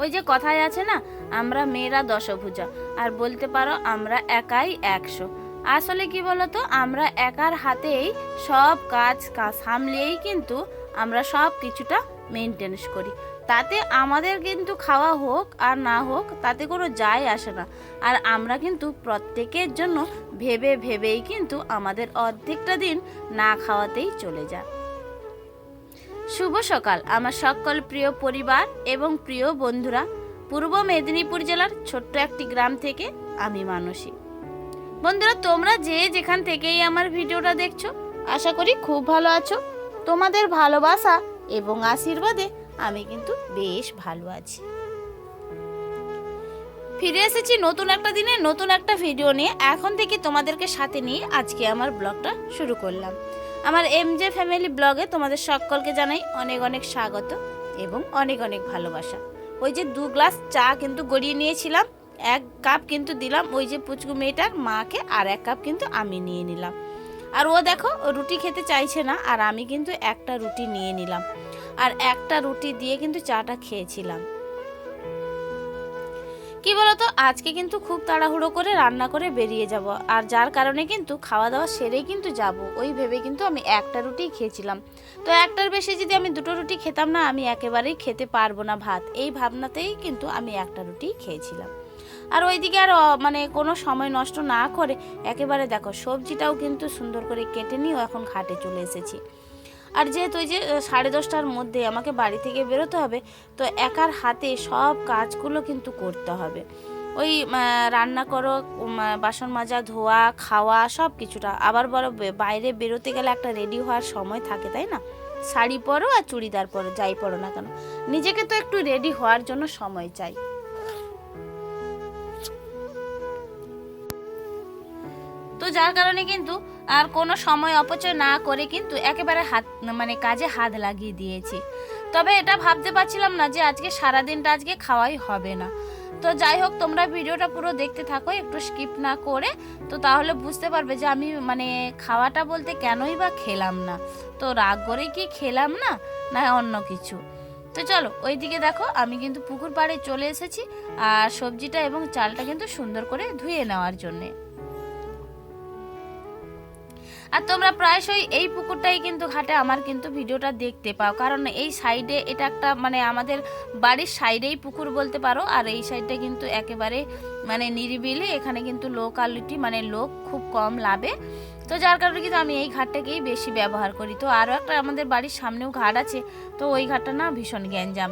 ওই যে কথায় আছে না, আমরা মেয়েরা দশভুজা, আর বলতে পারো আমরা একাই একশো। আসলে কি বলতো, আমরা একার হাতেই সব কাজ কাজ সামলিয়েই কিন্তু আমরা সব কিছুটা মেনটেন্স করি। তাতে আমাদের কিন্তু খাওয়া হোক আর না হোক, তাতে কোনো যায় আসে না। আর আমরা কিন্তু প্রত্যেকের জন্য ভেবে ভেবেই কিন্তু আমাদের অর্ধেকটা দিন না খাওয়াতেই চলে যায়। শুভ সকাল, আমার সকল প্রিয় পরিবার এবং প্রিয় বন্ধুরা। পূর্ব মেদিনীপুর জেলার ছোট্ট একটি গ্রাম থেকে আমি মানসী। বন্ধুরা, তোমরা যে যেখান থেকেই আমার ভিডিওটা দেখছ, আশা করি খুব ভালো আছো। তোমাদের ভালোবাসা এবং আশীর্বাদে আমি কিন্তু বেশ ভালো আছি। ফিরে এসেছি নতুন একটা দিনে, নতুন একটা ভিডিও নিয়ে। এখন থেকে তোমাদেরকে সাথে নিয়ে আজকে আমার ব্লগটা শুরু করলাম। আমার এমজে ফ্যামিলি ব্লগে তোমাদের সকলকে জানাই অনেক অনেক স্বাগত এবং অনেক অনেক ভালোবাসা। ওই যে দু গ্লাস চা কিন্তু গড়িয়ে নিয়েছিলাম, এক কাপ কিন্তু দিলাম, ওই যে পুচকু মেয়েটার মাকে আর এক কাপ কিন্তু আমি নিয়ে নিলাম। আর ও দেখো রুটি খেতে চাইছে না, আর আমি কিন্তু একটা রুটি নিয়ে নিলাম। আর একটা রুটি দিয়ে কিন্তু চাটা খেয়েছিলাম। কি বলতো, আজকে কিন্তু খুব তাড়াহুড়ো করে রান্না করে বেরিয়ে যাব। আর যার কারণে কিন্তু খাওয়া দাওয়া সেরেই কিন্তু যাব। ওই ভেবে কিন্তু আমি একটা রুটিই খেয়েছিলাম। তো একটার বেশি যদি আমি দুটো রুটি খেতাম না, আমি একেবারেই খেতে পারব না ভাত। এই ভাবনাতেই কিন্তু আমি একটা রুটিই খেয়েছিলাম। আর ওইদিকে আর মানে কোনো সময় নষ্ট না করে, একেবারে দেখো, সবজিটাও কিন্তু সুন্দর করে কেটে নিয়েও এখন খাটে চলে এসেছি। আর যেহেতু ওই যে সাড়ে দশটার মধ্যে আমাকে বাড়ি থেকে বেরোতে হবে, তো একার হাতে সব কাজগুলো কিন্তু করতে হবে। ওই রান্না করো বাসন মাজা, ধোয়া, খাওয়া, সব কিছুটা। আবার বড় বাইরে বেরোতে গেলে একটা রেডি হওয়ার সময় থাকে, তাই না? শাড়ি পরো আর চুড়িদার পরো, যাই পরো না কেন। নিজেকে তো একটু রেডি হওয়ার জন্য সময় চাই। তো যার কারণে কিন্তু আর কোনো সময় অপচয় না করে কিন্তু একেবারে হাত মানে কাজে হাত লাগিয়ে দিয়েছি। তবে এটা ভাবতে পারছিলাম না যে আজকে সারা দিনটা আজকে খাওয়াই হবে না। তো যাই হোক, তোমরা ভিডিওটা পুরো দেখতে থাকো, একটু স্কিপ না করে। তো তাহলে বুঝতে পারবে যে আমি মানে খাওয়াটা বলতে কেনই বা খেলাম না। তো রাগ করে কি খেলাম না না অন্য কিছু। তো চলো, ওইদিকে দেখো, আমি কিন্তু পুকুর পাড়ে চলে এসেছি। আর সবজিটা এবং চালটা কিন্তু সুন্দর করে ধুয়ে নেওয়ার জন্যে। আর তোমরা প্রায়শই এই পুকুরটাই কিন্তু ঘাটে আমার কিন্তু ভিডিওটা দেখতে পাও। কারণ এই সাইডে এটা একটা মানে আমাদের বাড়ির সাইডেই পুকুর বলতে পারো। আর এই সাইডটা কিন্তু একেবারে মানে নিরিবিলি। এখানে কিন্তু লোকালিটি মানে লোক খুব কম লাভে। তো যার কারণে কিন্তু আমি এই ঘাটটাকেই বেশি ব্যবহার করি। তো আরও একটা আমাদের বাড়ির সামনেও ঘাট আছে। তো ওই ঘাটটা না ভীষণ গ্যাঞ্জাম।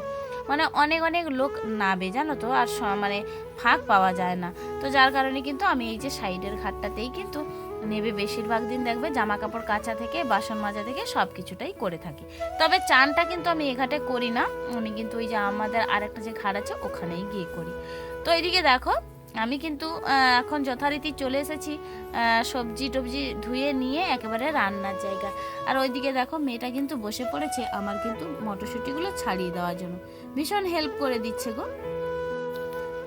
মানে অনেক অনেক লোক নাবে জানো তো? আর মানে ফাঁক পাওয়া যায় না। তো যার কারণে কিন্তু আমি এই যে সাইডের ঘাটটাতেই কিন্তু নেবে বেশিরভাগ দিন দেখবে জামা কাপড় কাচা থেকে, বাসন মাজা থেকে সব কিছুটাই করে থাকি। তবে চানটা কিন্তু আমি এঘাটে করি না, উনি কিন্তু ওই যে আমাদের আরেকটা যে ঘাট আছে, ওখানেই গিয়ে করি। তো এইদিকে দেখো, আমি কিন্তু এখন যথারীতি চলে এসেছি সবজি টবজি ধুয়ে নিয়ে একেবারে রান্নার জায়গা। আর ওইদিকে দেখো, মেয়েটা কিন্তু বসে পড়েছে, আমার কিন্তু মটরশুঁটিগুলো ছাড়িয়ে দেওয়ার জন্য। ভীষণ হেল্প করে দিচ্ছে গো।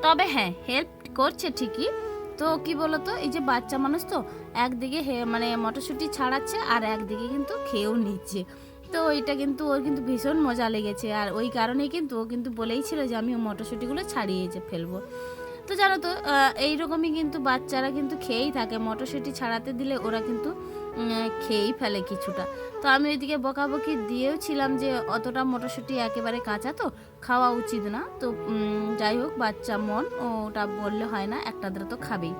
তবে হ্যাঁ হেল্প করছে ঠিকই তো কি বলতো, এই যে বাচ্চা মানুষ তো একদিকে হে- মানে মটরশুঁটি ছাড়াচ্ছে আর একদিকে কিন্তু খেয়েও নিচ্ছে। তো ওইটা কিন্তু ওর কিন্তু ভীষণ মজা লেগেছে আর ওই কারণেই কিন্তু ও কিন্তু বলেই ছিল যে আমি মটরশুঁটিগুলো ছাড়িয়ে যে ফেলব। তো জানো তো এইরকমই কিন্তু বাচ্চারা কিন্তু খেয়েই থাকে। মটরশুঁটি ছাড়াতে দিলে ওরা কিন্তু খেয়েই ফেলে কিছুটা। তো আমি ওইদিকে বকাবকি দিয়েও ছিলাম যে, অতটা মটরশুঁটি একেবারে কাঁচা তো, খাওয়া উচিত না। তো যাই হোক, বাচ্চা মন, ওটা বললে হয় না একটা তো খাবেই।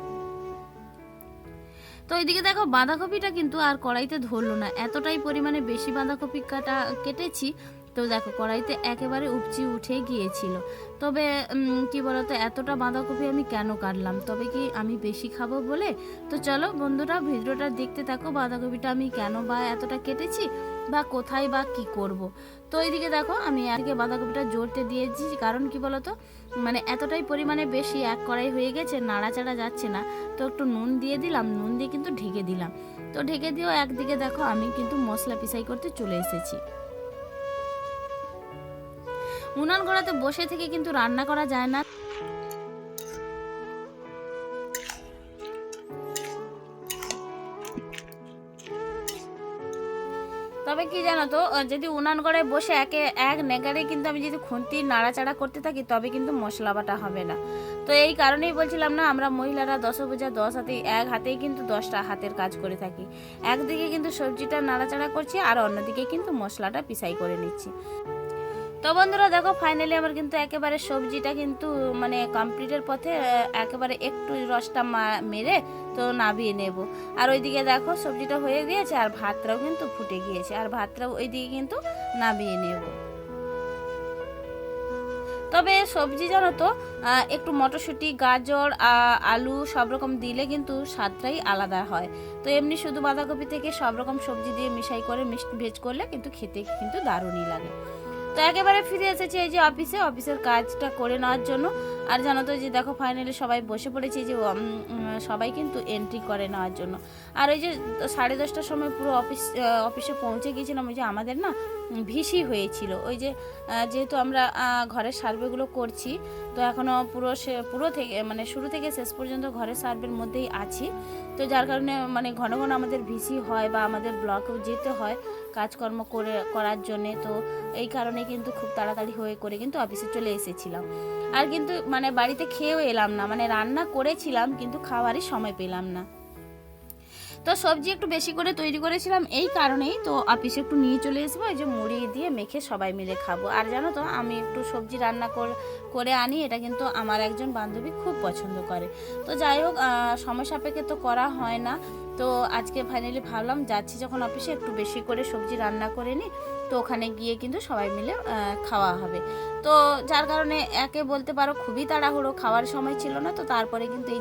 তো এইদিকে দেখো, বাঁধাকপিটা কিন্তু আর কড়াইতে ধরলো না। এতটাই পরিমাণে বেশি বাঁধাকপি কাটা, কেটেছি তো দেখো, কড়াইতে একেবারে উপচি উঠে গিয়েছিল। তবে কি বলতো, এতটা বাঁধাকপি আমি কেন কাটলাম? তবে কি আমি বেশি খাব বলে? তো চলো বন্ধুরা, ভিডিওটা দেখতে থাকো, বাঁধাকপিটা আমি কেন বা এতটা কেটেছি বা কোথায় বা কি করব। তো এইদিকে দেখো, আমি আজকে বাঁধাকপিটা জোরতে দিয়েছি, কারণ কি বলতো মানে এতটাই পরিমাণে বেশি এক কড়াই হয়ে গেছে, নাড়াচাড়া যাচ্ছে না। তো একটু নুন দিয়ে দিলাম, নুন দিয়ে কিন্তু ঢেকে দিলাম। তো ঢেকে দিয়েও একদিকে দেখো, আমি কিন্তু মশলা পিসাই করতে চলে এসেছি। উনান গড়াতে বসে থেকে কিন্তু রান্না করা যায় না। তবে কি জানো তো যদি উনান গড়ে বসে একে এক নেগারে কিন্তু আমি যদি খুন্তি নাড়াচাড়া করতে থাকি, তবে কিন্তু মশলা বাটা হবে না। তো এই কারণেই বলছিলাম না, আমরা মহিলারা দশভুজা দশ হাতে এক হাতেই কিন্তু দশটা হাতের কাজ করে থাকি। একদিকে কিন্তু সবজিটা নাড়াচাড়া করছি, আর অন্যদিকে কিন্তু মশলাটা পিসাই করে নিচ্ছি। তো বন্ধুরা দেখো ফাইনালি আমার কিন্তু একেবারে সবজিটা কিন্তু মানে কমপ্লিটের পথে একেবারে একটু রসটা মেরে তো নাবিয়ে নেব। আর ওইদিকে দেখো, সবজিটা হয়ে গিয়েছে আর ভাতটাও কিন্তু ফুটে গিয়েছে, আর ভাতটাও ওইদিকে কিন্তু নাবিয়ে নেব। তবে সবজি জানো তো একটু মটরশুঁটি, গাজর আলু সব রকম দিলে কিন্তু স্বাদটাই আলাদা হয়। তো এমনি শুধু বাঁধাকপি থেকে সব রকম সবজি দিয়ে মিশাই করে ভেজ করলে কিন্তু খেতে কিন্তু দারুণই লাগে। তো একেবারে ফিরে এসেছি এই যে অফিসে অফিসের কাজটা করে নেওয়ার জন্য। আর জানো তো যে দেখো ফাইনালি সবাই বসে পড়েছে যে সবাই কিন্তু এন্ট্রি করে নেওয়ার জন্য। আর ওই যে সাড়ে দশটার সময় পুরো অফিস অফিসে পৌঁছে গিয়েছিলাম, ওই যে আমাদের না ভিসি হয়েছিল। ওই যে যেহেতু আমরা ঘরের সার্ভেগুলো করছি তো এখনও পুরো সে, পুরো থেকে মানে শুরু থেকে শেষ পর্যন্ত ঘরের সার্ভের মধ্যেই আছি। তো যার কারণে মানে ঘন ঘন আমাদের ভিসি হয় বা আমাদের ব্লকেও যেতে হয় কাজকর্ম করে, করার জন্যে। তো এই কারণে কিন্তু খুব তাড়াতাড়ি হয়ে করে কিন্তু অফিসে চলে এসেছিলাম। আর কিন্তু মানে বাড়িতে খেয়েও এলাম না মানে রান্না করেছিলাম কিন্তু খাওয়ারই সময় পেলাম না। তো সবজি একটু বেশি করে তৈরি করেছিলাম এই কারণেই তো অফিসে একটু নিয়ে চলে আসব এই যে মুড়ি দিয়ে মেখে সবাই মিলে খাব। আর জানো তো, আমি একটু সবজি রান্না কর- আনি, এটা কিন্তু আমার একজন বান্ধবী খুব পছন্দ করে। তো যাই হোক সময় সাপেক্ষে তো করা হয় না। তো আজকে ফাইনালি ভাবলাম, যাচ্ছি যখন অফিসে একটু বেশি করে সবজি রান্না করে নিই তো ওখানে গিয়ে কিন্তু সবাই মিলে খাওয়া হবে। তো যার কারণে একে বলতে পারো খুবই তাড়াহুড়ো, খাওয়ার সময় ছিল না, তো তারপরে কিন্তু এই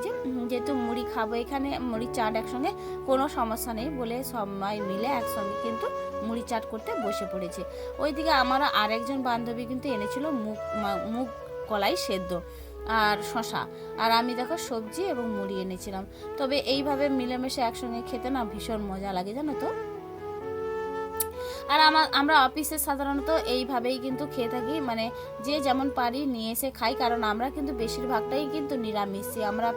যেহেতু মুড়ি খাব এখানে, মুড়ি চাট একসঙ্গে কোনো সমস্যা নেই বলে সবাই মিলে একসঙ্গে কিন্তু মুড়ি চাট করতে বসে পড়েছে। ওইদিকে আমার আরেকজন বান্ধবী কিন্তু এনেছিল মুগ, মা- মুগ কলাই সেদ্ধ আর শশা আর আমি দেখো সবজি এবং মুড়ি এনেছিলাম। তবে এইভাবে মিলেমিশে একসঙ্গে খেতে না ভীষণ মজা লাগে, জানো তো? আর আমার অফিসে সাধারণত এইভাবেই কিন্তু খেয়ে থাকি। মানে যে যেমন পারি নিয়ে এসে খাই, কারণ আমরা কিন্তু বেশিরভাগটাই কিন্তু নিরামিষই। আমরা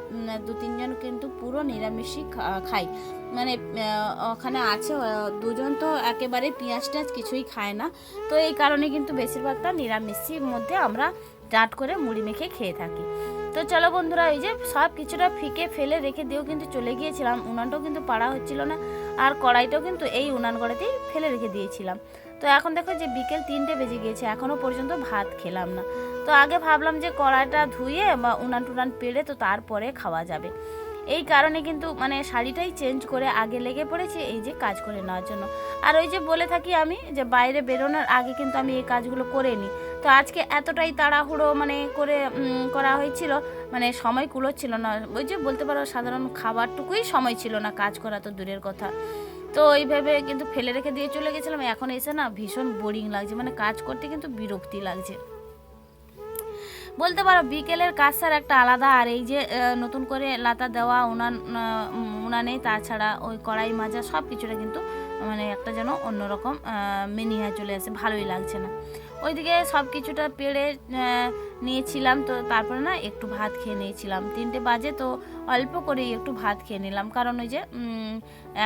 দু তিনজন কিন্তু পুরো নিরামিষই খাই। মানে ওখানে আছে দুজন তো একেবারে পেঁয়াজ টেঁয়াজ কিছুই খায় না। তো এই কারণে কিন্তু বেশিরভাগটা নিরামিষের মধ্যে আমরা চাট করে মুড়ি মেখে খেয়ে থাকি। তো চলো বন্ধুরা, এই যে সব কিছুটা ফিকে ফেলে রেখে দিয়েও কিন্তু চলে গিয়েছিলাম। উনানটাও কিন্তু পাড়া হচ্ছিল না। আর কড়াইটাও কিন্তু এই উনান গড়াতেই ফেলে রেখে দিয়েছিলাম। তো এখন দেখো যে বিকেল তিনটে বেজে গিয়েছে এখনও পর্যন্ত ভাত খেলাম না। তো আগে ভাবলাম যে কড়াইটা ধুয়ে বা উনান টুনান পেড়ে তো তারপরে খাওয়া যাবে। এই কারণে কিন্তু মানে শাড়িটাই চেঞ্জ করে আগে লেগে পড়েছি এই যে কাজ করে নেওয়ার জন্য। আর ওই যে বলে থাকি আমি যে বাইরে বেরোনোর আগে কিন্তু আমি এই কাজগুলো করে নিই। তো আজকে এতটাই তাড়াহুড়ো মানে করে করা হয়েছিল মানে সময় কুলোচ্ছিল না। ওই যে বলতে পারো সাধারণ খাবারটুকুই সময় ছিল না কাজ করা তো দূরের কথা। তো ওইভাবে কিন্তু ফেলে রেখে দিয়ে চলে গেছিলাম। এখন এসে না ভীষণ বোরিং লাগছে মানে কাজ করতে কিন্তু বিরক্তি লাগছে। বলতে পারো বিকেলের কাজ স্যার একটা আলাদা, আর এই যে নতুন করে লাতা দেওয়া, উনান উনানে, তাছাড়া ওই কড়াই মাজা সব কিছুটা কিন্তু মানে একটা যেন অন্যরকম মেনিয়া চলে আসে, ভালোই লাগছে না। ওইদিকে সব কিছুটা পেড়ে নিয়েছিলাম। তো তারপরে না একটু ভাত খেয়ে নিয়েছিলাম। তিনটে বাজে তো অল্প করেই একটু ভাত খেয়ে নিলাম। কারণ ওই যে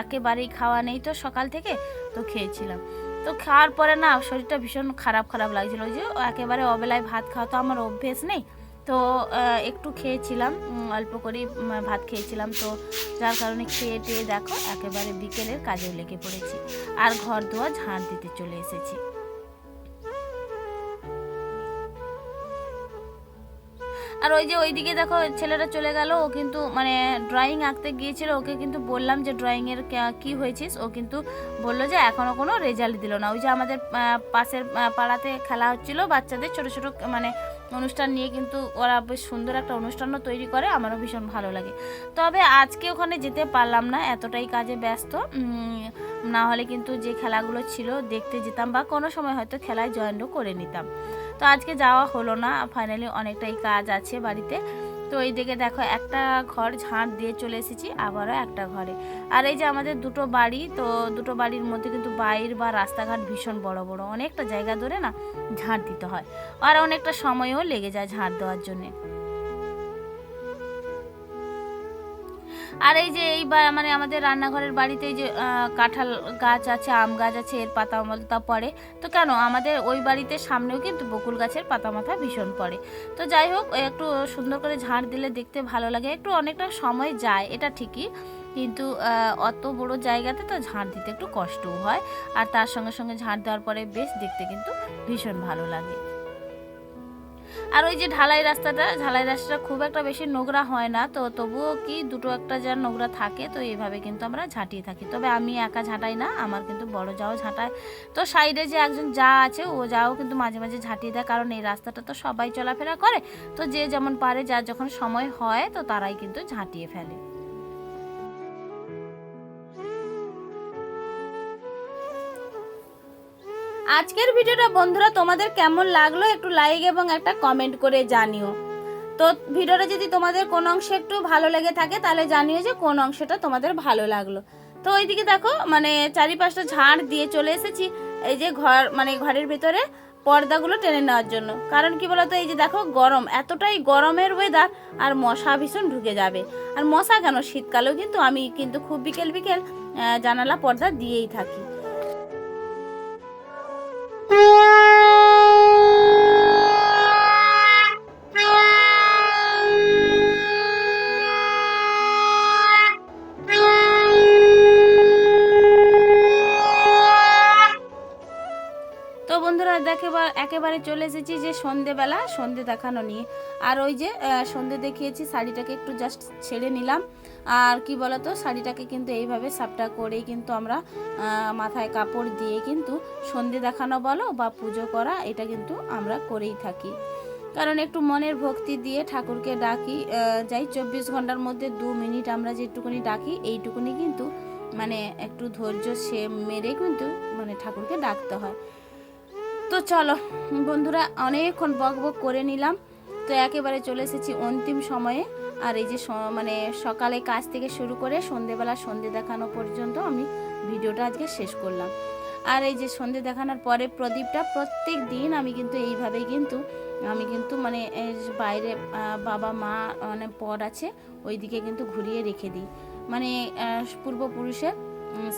একেবারেই খাওয়া নেই তো সকাল থেকে, তো খেয়েছিলাম। তো খাওয়ার পরে না শরীরটা ভীষণ খারাপ খারাপ লাগছিল। ওই যে একেবারে অবেলায় ভাত খাওয়া তো আমার অভ্যেস নেই। তো একটু খেয়েছিলাম অল্প করেই ভাত খেয়েছিলাম। তো যার কারণে খেয়ে টেয়ে দেখো, একেবারে বিকেলের কাজে লেগে পড়েছি। আর ঘর দোয়া ঝাঁট দিতে চলে এসেছি। আর ওই যে ওইদিকে দেখো ছেলেটা চলে গেল, ও কিন্তু মানে ড্রয়িং আঁকতে গিয়েছিল, ওকে কিন্তু বললাম যে ড্রয়িংয়ের কি হয়েছিস? ও কিন্তু বলল যে এখনও কোনো রেজাল্ট দিল না। ওই যে আমাদের পাশের পাড়াতে খেলা হচ্ছিল, বাচ্চাদের ছোট ছোট মানে অনুষ্ঠান নিয়ে কিন্তু ওরা বেশ সুন্দর একটা অনুষ্ঠানও তৈরি করে, আমারও ভীষণ ভালো লাগে। তবে আজকে ওখানে যেতে পারলাম না, এতটাই কাজে ব্যস্ত। না হলে কিন্তু যে খেলাগুলো ছিল দেখতে যেতাম বা কোনো সময় হয়তো খেলায় জয়েনও করে নিতাম। তো আজকে যাওয়া হলো না ফাইনালি অনেকটাই কাজ আছে বাড়িতে। তো এই দিকে দেখো একটা ঘর ঝাঁট দিয়ে চলে এসেছি, আবারও একটা ঘরে। আর এই যে আমাদের দুটো বাড়ি, তো দুটো বাড়ির মধ্যে কিন্তু বাইর বা রাস্তাঘাট ভীষণ বড় বড়। অনেকটা জায়গা ধরে না ঝাঁট দিতে হয়। আর অনেকটা সময়ও লেগে যায় ঝাঁট দেওয়ার জন্যে। আর এই যে এই মানে আমাদের রান্নাঘরের বাড়িতে যে কাঁঠাল গাছ আছে, আম গাছ আছে, এর পাতা মাথা পড়ে। তো কেন? আমাদের ওই বাড়িতে সামনেও কিন্তু বকুল গাছের পাতা মাথা ভীষণ পড়ে। তো যাই হোক একটু সুন্দর করে ঝাড় দিলে দেখতে ভালো লাগে। একটু অনেকটা সময় যায়, এটা ঠিকই। কিন্তু অত বড় জায়গাতে তো ঝাড় দিতে একটু কষ্টও হয়। আর তার সঙ্গে সঙ্গে ঝাড় দেওয়ার পরে বেশ দেখতে কিন্তু ভীষণ ভালো লাগে। আর ওই যে ঢালাই রাস্তাটা ঢালাই রাস্তাটা খুব একটা বেশি নোংরা হয় না, তো তবুও কি দুটো একটা যা নোংরা থাকে, তো এইভাবে কিন্তু আমরা ঝাঁটিয়ে থাকি। তবে আমি একা ঝাঁটাই না, আমার কিন্তু বড় যাও ঝাঁটায়। তো সাইডে যে একজন যা আছে, ও যাও কিন্তু মাঝে মাঝে ঝাঁটিয়ে দেয়, কারণ এই রাস্তাটা তো সবাই চলাফেরা করে। তো যে যেমন পারে, যার যখন সময় হয়, তো তারাই কিন্তু ঝাঁটিয়ে ফেলে। আজকের ভিডিওটা বন্ধুরা তোমাদের কেমন লাগল একটু লাইক এবং একটা কমেন্ট করে জানিও। তো ভিডিওটা যদি তোমাদের কোন অংশে একটু ভালো লেগে থাকে, তাহলে জানিও যে কোন অংশটা তোমাদের ভালো লাগল। তো ওইদিকে দেখো মানে চারিপাশটা ঝাড় দিয়ে চলে এসেছি, এই যে ঘর মানে ঘরের ভিতরে পর্দাগুলো টেনে নেওয়ার জন্য। কারণ কি বলতো, এই যে দেখো, গরম, এতটাই গরমের ওয়েদার আর মশা ভীষণ ঢুকে যাবে। আর মশা কেন? শীতকালেও কিন্তু আমি কিন্তু খুব বিকেল বিকেল জানালা পর্দা দিয়েই থাকি। বন্ধুরা দেখে একেবারে চলে এসেছি যে সন্ধেবেলা, সন্ধে দেখানো নিয়ে। আর ওই যে সন্ধে দেখিয়েছি, শাড়িটাকে একটু জাস্ট ছেড়ে নিলাম। আর কি বলতো, শাড়িটাকে কিন্তু এইভাবে সাপটা করেই কিন্তু আমরা মাথায় কাপড় দিয়ে কিন্তু সন্ধে দেখানো বলো বা পুজো করা, এটা কিন্তু আমরা করেই থাকি। কারণ একটু মনের ভক্তি দিয়ে ঠাকুরকে ডাকি যাই চব্বিশ ঘণ্টার মধ্যে দু মিনিট আমরা যেটুকুনি ডাকি, এইটুকুনি কিন্তু মানে একটু ধৈর্য সে মেরে কিন্তু মানে ঠাকুরকে ডাকতে হয়। তো চলো, বন্ধুরা, অনেকক্ষণ বক বক করে নিলাম। তো একেবারে চলে এসেছি অন্তিম সময়ে। আর এই যে মানে সকালে কাজ থেকে শুরু করে সন্ধেবেলা সন্ধে দেখানো পর্যন্ত আমি ভিডিওটা আজকে শেষ করলাম। আর এই যে সন্ধে দেখানোর পরে প্রদীপটা প্রত্যেক দিন আমি কিন্তু এইভাবেই কিন্তু, আমি কিন্তু মানে বাইরে বাবা, মা মানে পর আছে, ওইদিকে কিন্তু ঘুরিয়ে রেখে দিই। মানে পূর্বপুরুষের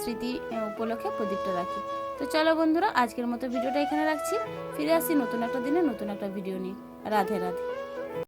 স্মৃতি উপলক্ষে প্রদীপটা রাখি। তো চলো বন্ধুরা, আজকের মতো ভিডিওটা এখানে রাখছি। ফিরে আসি নতুন একটা দিনে, নতুন একটা ভিডিও নিয়ে। রাধে রাধে।